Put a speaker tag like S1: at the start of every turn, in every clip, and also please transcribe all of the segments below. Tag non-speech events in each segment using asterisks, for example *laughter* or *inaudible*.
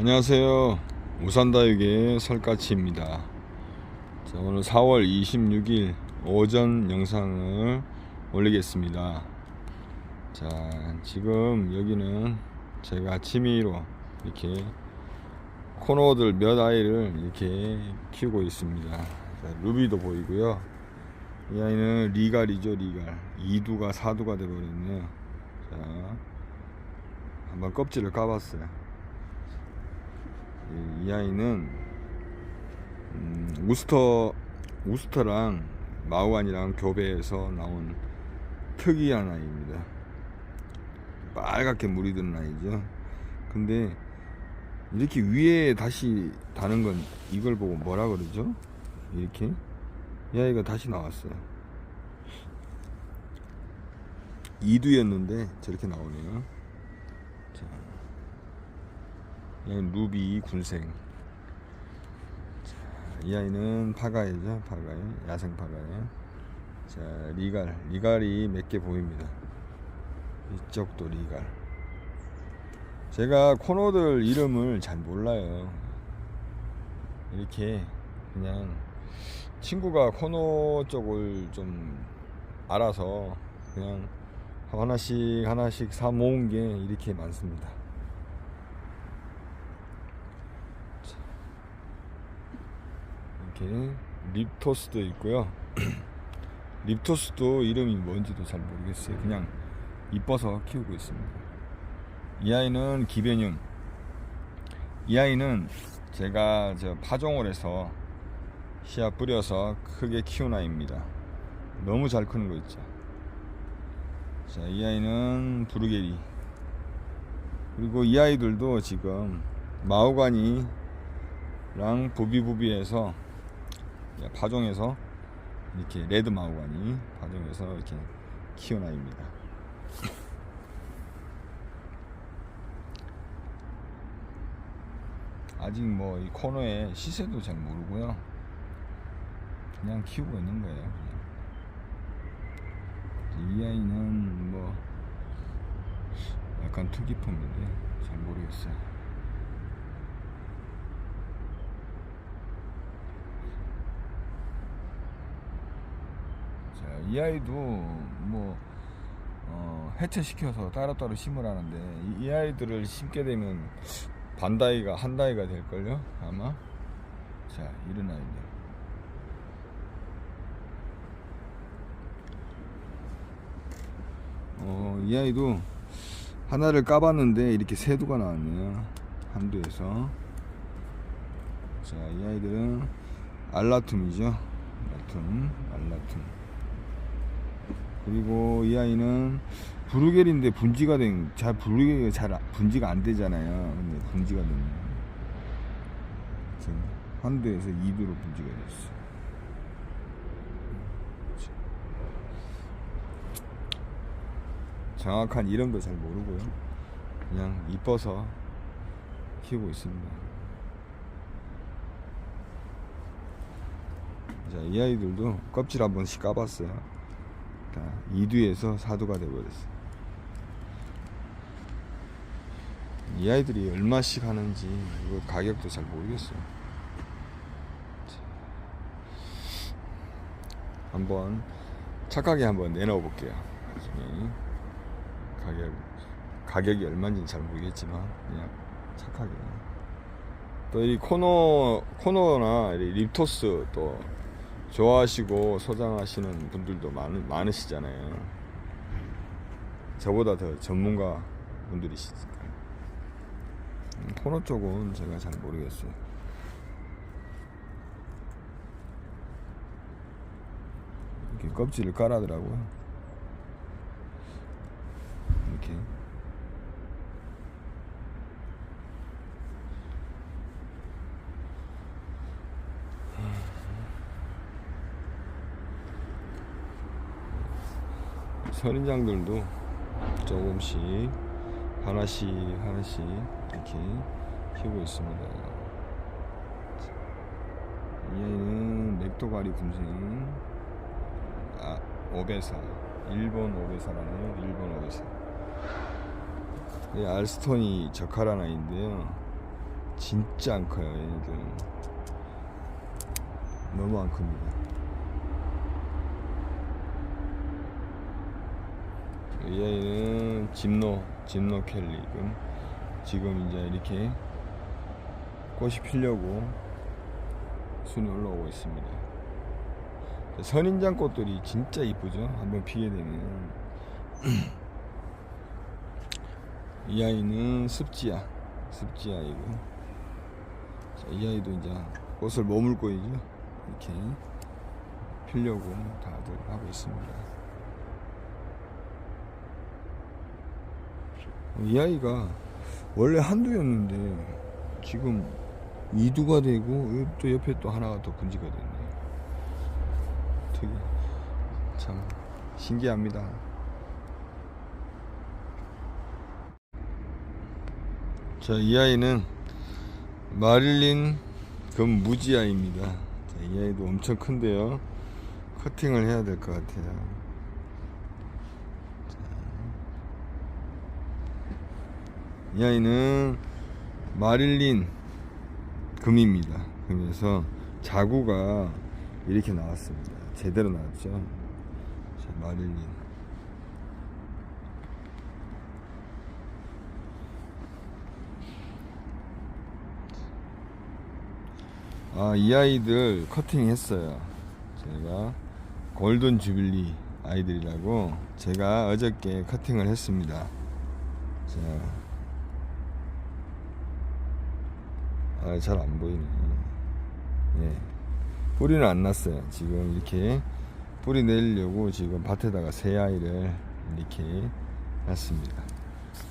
S1: 안녕하세요. 우산다육의 설까치입니다. 자, 오늘 4월 26일 오전 영상을 올리겠습니다. 자, 지금 여기는 제가 취미로 이렇게 코너들 몇 아이를 이렇게 키우고 있습니다. 자, 루비도 보이고요. 이 아이는 리갈이죠, 리갈. 2두가 4두가 되버렸네요. 자, 한번 껍질을 까봤어요. 이, 이 아이는 음, 우스터 우스터랑 마우안이랑 교배해서 나온 특이한 아이입니다. 빨갛게 물이 드는 아이죠. 근데 이렇게 위에 다시 다는 건 이걸 보고 뭐라 그러죠? 이렇게 이 아이가 다시 나왔어요. 이두였는데 저렇게 나오네요. 자, 얘는 루비 군생. 자, 이 아이는 파가이죠, 파가이, 야생 파가이. 자, 리갈, 리갈이 몇 개 보입니다. 이쪽도 리갈. 제가 코너들 이름을 잘 몰라요. 이렇게 그냥 친구가 코너 쪽을 좀 알아서 그냥 하나씩 하나씩 사 모은 게 이렇게 많습니다. 자, 이렇게 립토스도 있고요. *clears throat* 립토스도 이름이 뭔지도 잘 모르겠어요. 그냥 이뻐서 키우고 있습니다. 이 아이는 기변형. 이 아이는 제가 저 파종을 해서 씨앗 뿌려서 크게 키운 아이입니다. 너무 잘 크는 거 있죠. 자, 이 아이는 부르게리. 그리고 이 아이들도 지금 마오가니랑 부비부비해서 파종해서 이렇게 레드 마오가니 파종해서 이렇게 키운 아이입니다. 아직 뭐 이 코너에 시세도 잘 모르고요. 그냥 키우고 있는 거예요. 이 아이는 뭐 약간 특이품인데 잘 모르겠어요. 자, 이 아이도 뭐 어, 해체시켜서 따로따로 심으라는데 이, 이 아이들을 심게 되면 반다이가 한 다이가 될걸요? 아마? 자 이런 아이들. 어, 이 아이도 하나를 까봤는데 이렇게 세 두가 나왔네요. 한두에서. 자 이 아이들은 알라툼이죠. 알라툼 알라툼 그리고 이 아이는 브루겔인데 분지가 된, 잘 브루겔이 잘 아- 분지가 안 되잖아요. 근데 분지가 됐네요. 지금 한 대에서 2도로 분지가 됐어. 정확한 이름도 잘 모르고요. 그냥 이뻐서 키우고 있습니다. 자, 이 아이들도 껍질 한 번씩 까봤어요. 다 2두에서 4두가 돼버렸어요. 이 아이들이 얼마씩 하는지 이거 가격도 잘 모르겠어요. 자, 한번 착하게 한번 내놓아 볼게요. 나중에 가격 가격이 얼마인지 잘 모르겠지만 그냥 착하게 또 이 코너 코너나 이 립토스 또 좋아하시고 소장하시는 분들도 많, 많으시잖아요. 저보다 더 전문가 분들이시니까. 음, 코너 쪽은 제가 잘 모르겠어요. 이렇게 껍질을 깔아더라고요. 이렇게. 선인장들도 조금씩 하나씩 하나씩 이렇게 키우고 있습니다. 이 아이는 넥토가리 군생. 아 오베사. 일본 오베사라는 일본 오베사. 이 알스톤이 적합한 아이인데요. 진짜 안 커요 얘네들. 너무 안 큽니다 이 아이는 진노 진노 켈리금 지금 이제 이렇게 꽃이 피려고 순이 올라오고 있습니다. 선인장 꽃들이 진짜 이쁘죠? 한번 피게 되면. *clears throat* 이 아이는 습지야. 습지아이고 자, 이 아이도 이제 꽃을 머물고 있죠 이렇게 피려고 다들 하고 있습니다 이 아이가 원래 한두였는데 지금 이두가 되고 또 옆에 또 하나가 더 분지가 됐네 되게 참 신기합니다 자, 이 아이는 마릴린 금무지아입니다. 자, 이 아이도 엄청 큰데요. 커팅을 해야 될 것 같아요. 자. 이 아이는 마릴린 금입니다. 그래서 자구가 이렇게 나왔습니다. 제대로 나왔죠. 자, 마릴린. 아, 이 아이들 커팅 했어요. 제가 골든 주빌리 아이들이라고 제가 어저께 커팅을 했습니다. 자, 아, 잘안 보이네. 예. 뿌리는 안 났어요. 지금 이렇게 뿌리 내려고 지금 밭에다가 새 아이를 이렇게 놨습니다.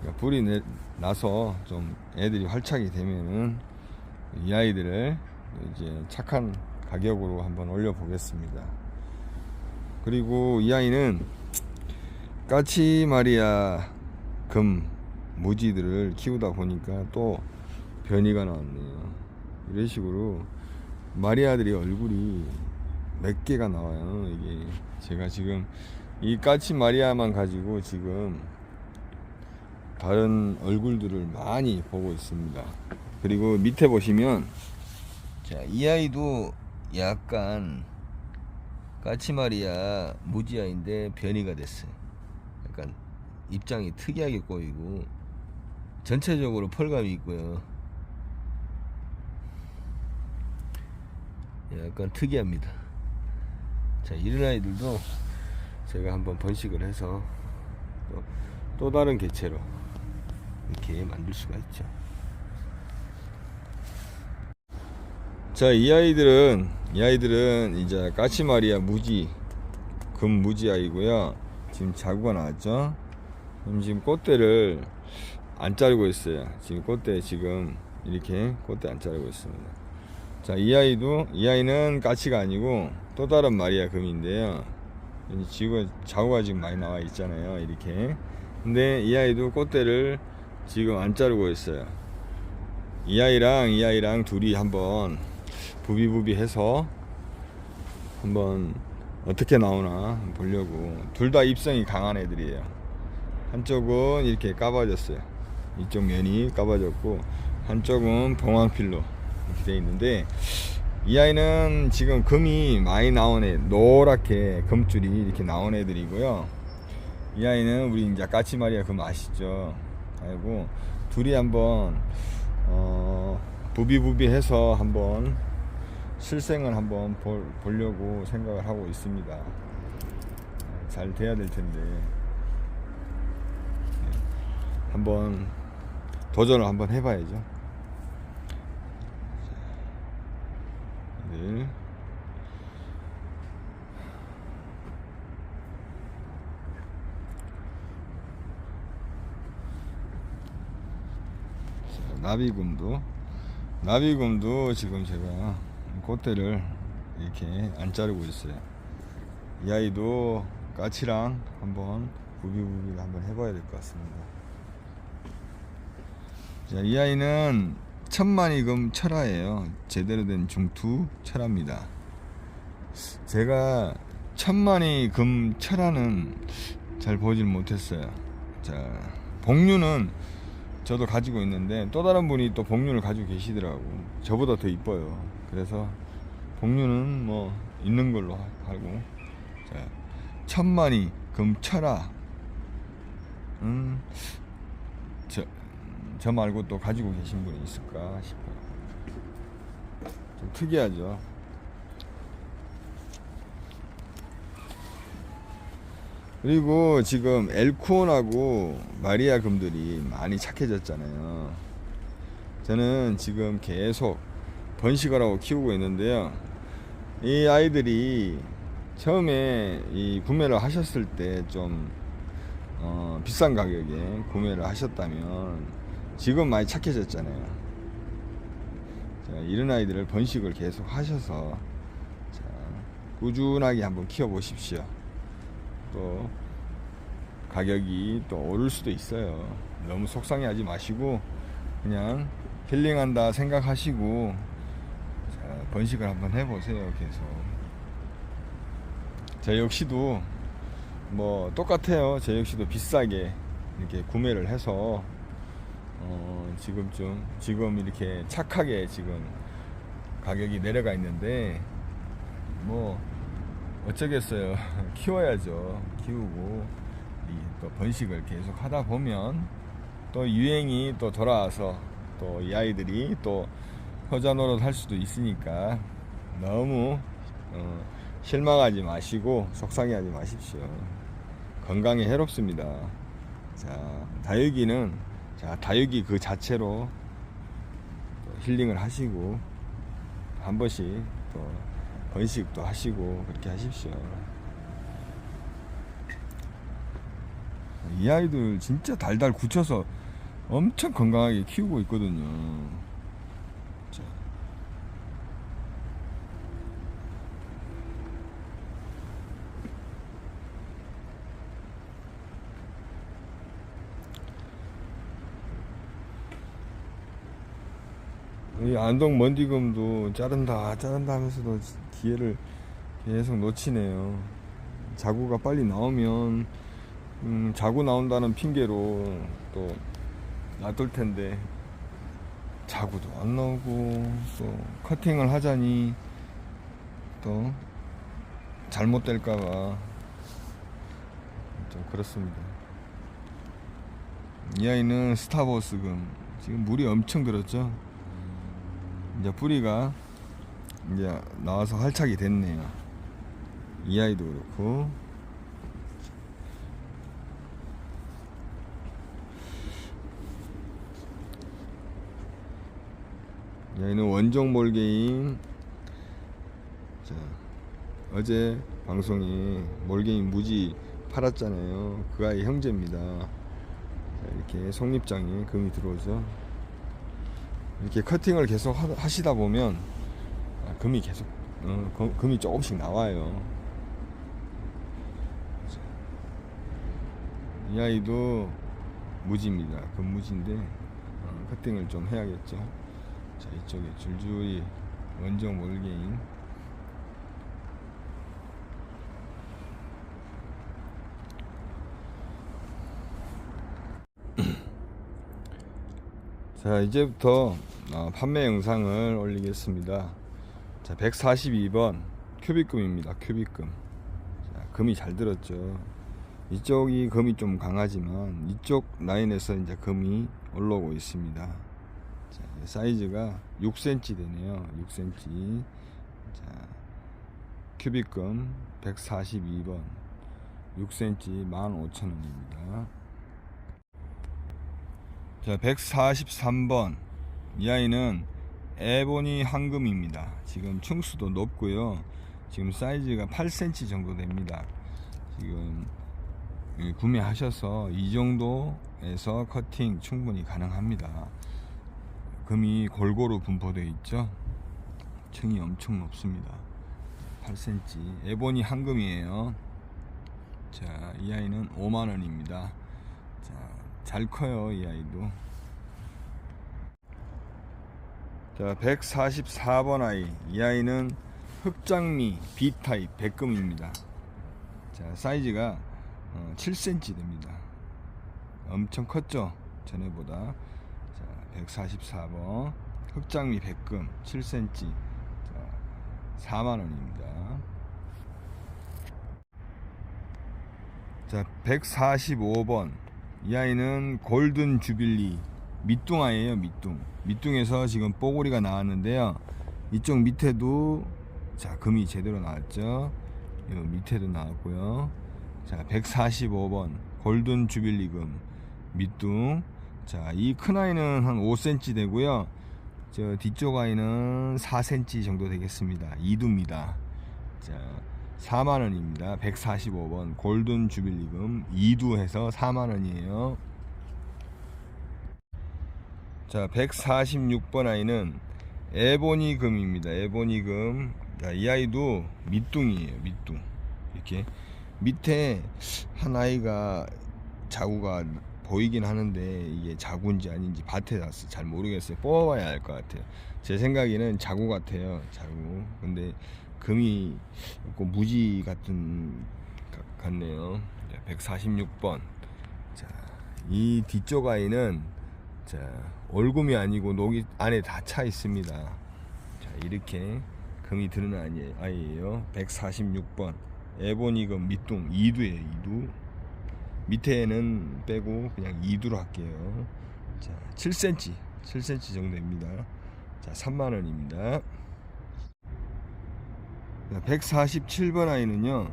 S1: 그러니까 뿌리 내, 나서 좀 애들이 활착이 되면은 이 아이들을 이제 착한 가격으로 한번 올려 보겠습니다. 그리고 이 아이는 까치 마리아 금 무지들을 키우다 보니까 또 변이가 나왔네요. 이런 식으로 마리아들이 얼굴이 몇 개가 나와요. 이게 제가 지금 이 까치 마리아만 가지고 지금 다른 얼굴들을 많이 보고 있습니다. 그리고 밑에 보시면 자, 이 아이도 약간 까치 마리아 무지아인데 변이가 됐어요. 약간 입장이 특이하게 꼬이고 전체적으로 펄감이 있고요. 약간 특이합니다. 자, 이런 아이들도 제가 한번 번식을 해서 또, 또 다른 개체로 이렇게 만들 수가 있죠. 자, 이 아이들은 이 아이들은 이제 까치마리아 무지 금 무지 아이고요. 지금 자구가 나왔죠. 지금 꽃대를 안 자르고 있어요. 지금 꽃대 지금 이렇게 꽃대 안 자르고 있습니다. 자, 이 아이도 이 아이는 까치가 아니고 또 다른 마리아 금인데요. 지금 자구가 지금 많이 나와 있잖아요. 이렇게. 근데 이 아이도 꽃대를 지금 안 자르고 있어요. 이 아이랑 이 아이랑 둘이 한번 부비부비 해서 한번 어떻게 나오나 보려고 둘 다 입성이 강한 애들이에요 한쪽은 이렇게 까봐졌어요 이쪽 면이 까봐졌고 한쪽은 봉황필로 이렇게 돼 있는데 이 아이는 지금 금이 많이 나온 애 노랗게 금줄이 이렇게 나온 애들이고요 이 아이는 우리 이제 까치마리아 금 아시죠 아이고 둘이 한번 어 부비부비 해서 한번 실생을 한번 볼, 보려고 생각을 하고 있습니다. 잘 돼야 될 텐데 네. 한번 도전을 한번 해봐야죠. 네. 자, 나비금도 나비금도 지금 제가 꽃대를 이렇게 안 자르고 있어요. 이 아이도 까치랑 한번 부비부비를 한번 해봐야 될 것 같습니다. 자, 이 아이는 천만이금 철화예요. 제대로 된 중투 철화입니다. 제가 천만이 금 철화는 잘 보질 못했어요. 자, 복류는 저도 가지고 있는데 또 다른 분이 또 복륜을 가지고 계시더라고. 저보다 더 이뻐요. 그래서 복륜은 뭐 있는 걸로 하- 하고 자, 천만이 금철아. 음, 저, 저 말고 또 가지고 계신 분이 있을까 싶어요. 좀 특이하죠. 그리고 지금 엘코온하고 마리아 금들이 많이 착해졌잖아요. 저는 지금 계속 번식을 하고 키우고 있는데요. 이 아이들이 처음에 이 구매를 하셨을 때좀 어, 비싼 가격에 구매를 하셨다면 지금 많이 착해졌잖아요. 자, 이런 아이들을 번식을 계속 하셔서 자, 꾸준하게 한번 키워 보십시오. 또 가격이 또 오를 수도 있어요. 너무 속상해하지 마시고 그냥 힐링한다 생각하시고 자, 번식을 한번 해보세요. 계속. 저 역시도 뭐 똑같아요. 저 역시도 비싸게 이렇게 구매를 해서 어, 지금쯤 지금 이렇게 착하게 지금 가격이 내려가 있는데 뭐 어쩌겠어요. *laughs* 키워야죠. 키우고 이또 번식을 계속 하다 보면 또 유행이 또 돌아와서 또 이 아이들이 또 효자 노릇 할 수도 있으니까 너무 어, 실망하지 마시고 속상해하지 마십시오. 건강에 해롭습니다. 자, 다육이는 자, 다육이 그 자체로 또 힐링을 하시고 한 번씩 또 번식도 하시고 그렇게 하십시오. 이 아이들 진짜 달달 굳혀서 엄청 건강하게 키우고 있거든요. 자. 이 안동 먼디금도 자른다 자른다 하면서도 기회를 계속 놓치네요. 자구가 빨리 나오면 음, 자고 나온다는 핑계로 또 놔둘 텐데 자구도 안 나오고 또 커팅을 하자니 또 잘못될까봐 좀 그렇습니다. 이 아이는 스타버스금 지금 물이 엄청 들었죠. 이제 뿌리가 이제 나와서 활착이 됐네요. 이 아이도 그렇고. 여기는 원종 몰개인 자 어제 방송에 몰개인 무지 팔았잖아요. 그 아이 형제입니다. 자, 이렇게 속립장에 금이 들어오죠 이렇게 커팅을 계속 하- 하시다 보면 아, 금이 계속 어, 금- 금이 조금씩 나와요. 자, 이 아이도 무지입니다. 금무지인데 어, 커팅을 좀 해야겠죠. 자 이쪽에 줄줄이 원정 몰개인 자 이제부터 어, 판매 영상을 올리겠습니다 자 142번 큐빅금입니다 큐빅금 자, 금이 잘 들었죠 이쪽이 금이 좀 강하지만 이쪽 라인에서 이제 금이 올라오고 있습니다 자, 사이즈가 6cm 되네요. 6cm. 자, 큐빅금 142번. 6cm 15,000원입니다. 자, 143번. 이 아이는 에보니 황금입니다. 지금 층수도 높고요. 지금 사이즈가 8cm 정도 됩니다. 지금 예, 구매하셔서 이 정도에서 커팅 충분히 가능합니다. 금이 골고루 분포되어 있죠. 층이 엄청 높습니다. 8cm. 에보니 황금이에요. 자, 이 아이는 5만원입니다. 자, 잘 커요, 이 아이도. 자, 144번 아이. 이 아이는 흑장미 B타입 백금입니다. 자, 사이즈가 어, 7cm 됩니다. 엄청 컸죠? 전에보다. 144번 흑장미 백금 7cm 자, 4만원입니다 자 145번 이 아이는 골든 주빌리 밑둥 아이에요 밑둥. 밑둥에서 지금 뽀고리가 나왔는데요. 이쪽 밑에도 자 금이 제대로 나왔죠? 이 밑에도 나왔고요. 자 145번 골든 주빌리 금 밑둥. 자이 큰 아이는 한 5cm 되고요. 저 뒤쪽 아이는 4cm 정도 되겠습니다. 이두입니다. 자 4만원입니다. 145번 골든 주빌리금 2두 해서 4만원이에요. 자 146번 아이는 에보니금입니다. 에보니금. 자, 이 아이도 밑둥이에요 밑둥. 이렇게 밑에 한 아이가 자구가 보이긴 하는데 이게 자구인지 아닌지 밭에 났어. 잘 모르겠어요. 뽑아봐야 알 것 같아요. 제 생각에는 자구 같아요 자구. 근데 금이 없고 무지 같은 가- 같네요. 146번. 자, 이 뒤쪽 아이는 자, 얼금이 아니고 녹이 안에 다 차 있습니다. 자, 이렇게 금이 드는 아이- 아이예요. 146번. 에보니금 밑둥 2두에요 2두. 밑에는 빼고 그냥 2두로 할게요. 자 7cm 7cm 정도입니다. 자 3만 원입니다 147번 아이는요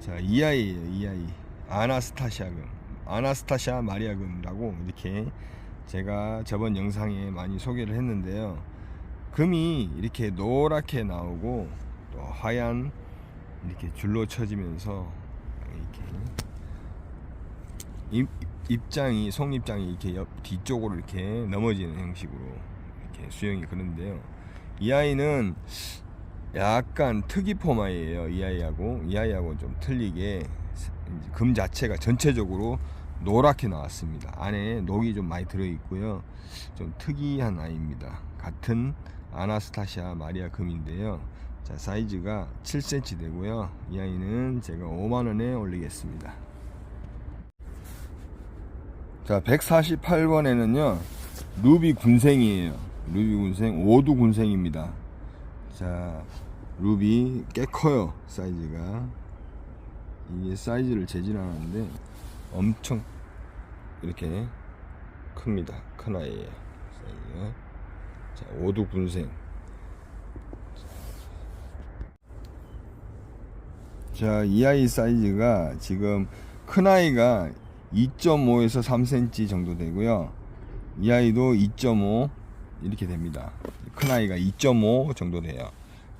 S1: 자 이 아이예요 이 아이. 아나스타샤금 아나스타샤 마리아금이라고 이렇게 제가 저번 영상에 많이 소개를 했는데요. 금이 이렇게 노랗게 나오고 또 하얀 이렇게 줄로 쳐지면서 이렇게 입, 입장이 송입장이 이렇게 옆 뒤쪽으로 이렇게 넘어지는 형식으로 이렇게 수영이 그런데요. 이 아이는 약간 특이 포마이에요 이 아이하고. 이 아이하고 좀 틀리게 금 자체가 전체적으로 노랗게 나왔습니다. 안에 녹이 좀 많이 들어 있고요. 좀 특이한 아이입니다. 같은 아나스타시아 마리아 금인데요. 자 사이즈가 7cm 되고요. 이 아이는 제가 5만원에 올리겠습니다. 자 148번에는요 루비 군생이에요. 루비 군생 5두 군생입니다 자 루비 꽤 커요 사이즈가. 이게 사이즈를 재진 않았는데 엄청 이렇게 큽니다 큰 아이예요 사이즈가. 자 5두 군생. 자 이 아이 사이즈가 지금 큰 아이가 2.5에서 3cm 정도 되고요. 이 아이도 2.5 이렇게 됩니다. 큰 아이가 2.5 정도 돼요.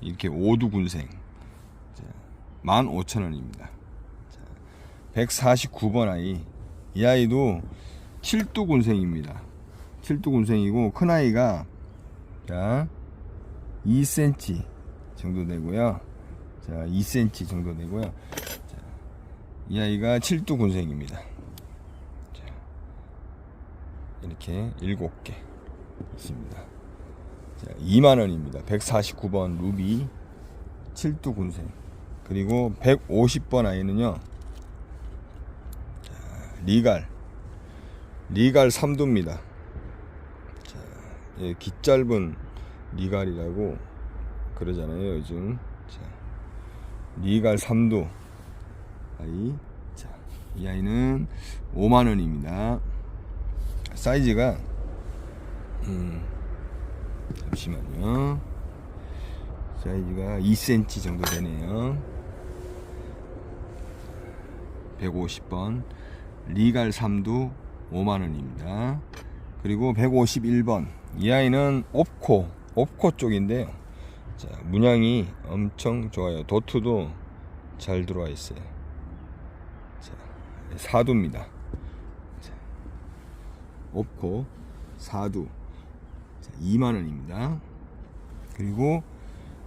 S1: 이렇게 5두 군생. 15,000원입니다. 149번 아이. 이 아이도 7두 군생입니다. 7두 군생이고 큰 아이가 자 2cm 정도 되고요. 자 2cm 정도 되고요. 자, 이 아이가 7두 군생입니다. 자, 이렇게 7개 있습니다. 자, 2만 원입니다. 149번 루비 7두 군생. 그리고 150번 아이는요 자, 리갈. 리갈 3두입니다. 자, 예, 깃짧은 리갈이라고 그러잖아요 요즘. 자, 리갈 3두 아이. 자, 이 아이는 5만 원입니다. 사이즈가 음, 잠시만요. 사이즈가 2cm 정도 되네요. 150번. 리갈 3두 5만원입니다. 그리고 151번. 이 아이는 옵코 옵코 쪽인데요. 자, 문양이 엄청 좋아요. 도트도 잘 들어와 있어요. 자, 사두입니다. 자, 옵코 사두 2만원입니다. 그리고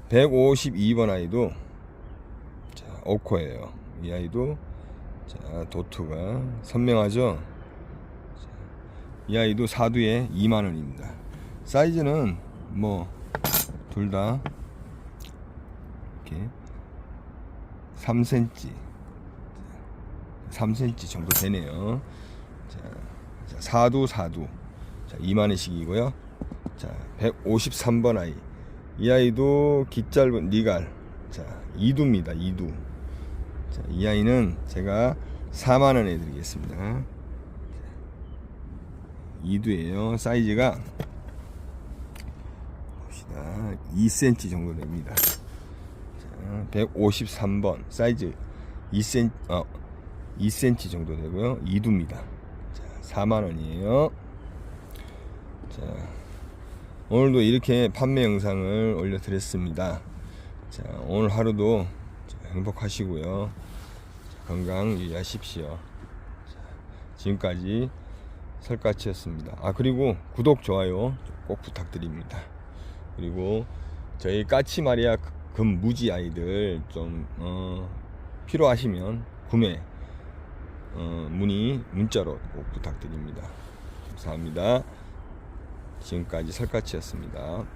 S1: 152번 아이도 자, 옵코예요. 이 아이도 자, 도트가 선명하죠? 자, 이 아이도 사두에 2만원입니다. 사이즈는 뭐 둘 다 이렇게 3cm 3cm 정도 되네요. 자, 자, 사두 사두. 자, 2만원씩이고요 자, 153번 아이. 이 아이도 깃 짧은 니갈. 자, 이두입니다. 이두. 자, 이 아이는 제가 4만 원에 드리겠습니다. 이두예요. 사이즈가 봅시다. 2cm 정도 됩니다. 자, 153번 사이즈 2cm 어, 2cm 정도 되고요. 이두입니다. 자, 4만 원이에요. 자, 오늘도 이렇게 판매 영상을 올려드렸습니다. 자, 오늘 하루도 자, 행복하시고요. 자, 건강 유의하십시오. 자, 지금까지 설까치였습니다. 아, 그리고 구독, 좋아요 꼭 부탁드립니다. 그리고 저희 까치 마리아 금 무지 아이들 좀, 어, 필요하시면 구매, 어, 문의, 문자로 꼭 부탁드립니다. 감사합니다. 지금까지 설까치였습니다.